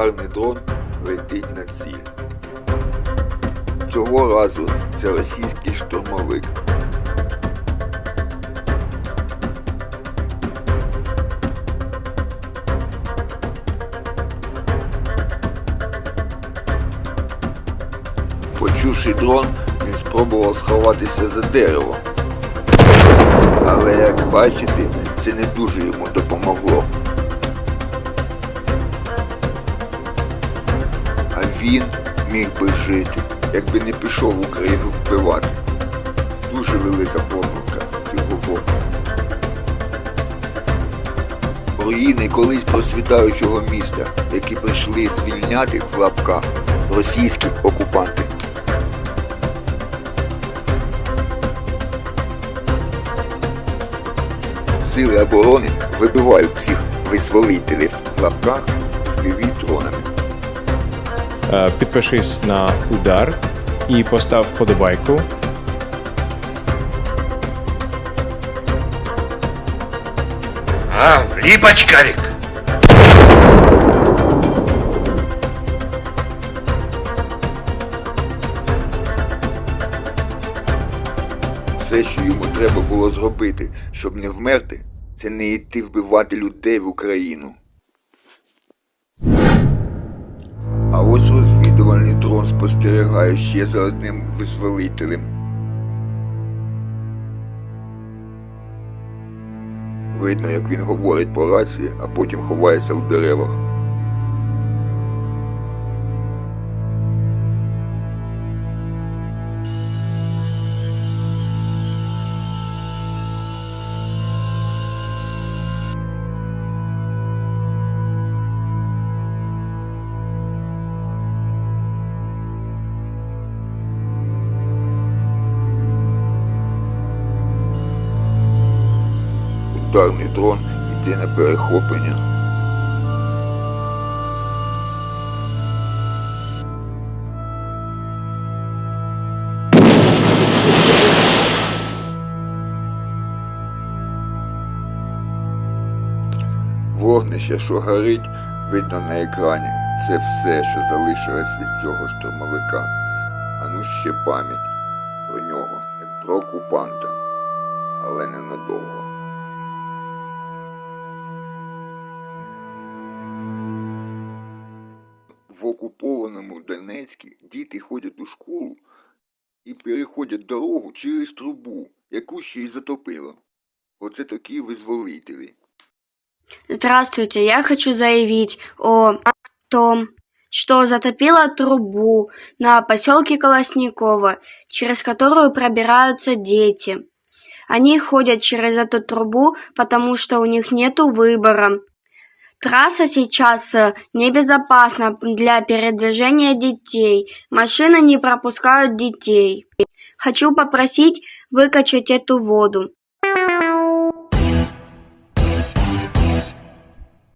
Ударний дрон летить на ціль. Цього разу це російський штурмовик. Почувши дрон, він спробував сховатися за дерево. Але як бачите, це не дуже йому допомогло. Він міг би жити, якби не пішов в Україну вбивати. Дуже велика помилка з його боку. Руїни колись процвітаючого міста, які прийшли звільняти в лапках російські окупанти. Сили оборони вибивають цих визволителів в лапках впівдронами. Е, Підпишись на удар і постав вподобайку. А, влип очкарик. Все, що йому треба було зробити, щоб не вмерти, це не йти вбивати людей в Україну. А ось розвідувальний дрон спостерігає ще за одним визволителем. Видно, як він говорить по рації, а потім ховається в деревах. Ударний дрон йде на перехоплення. Вогнище, що горить, видно на екрані. Це все, що залишилось від цього штурмовика. А ну ще пам'ять про нього, як про окупанта, але ненадовго. В окупованому Донецьку діти ходять у школу і переходять дорогу через трубу, яку ще й затопило. Оце такі визволителі. Здравствуйте, я хочу заявить о том, что затопило трубу на поселке Колосниково, через которую пробираются дети. Они ходят через эту трубу, потому что у них нету выбора. Трасса сейчас э, небезопасна для передвижения детей. Машины не пропускают детей. Хочу попросить выкачать эту воду.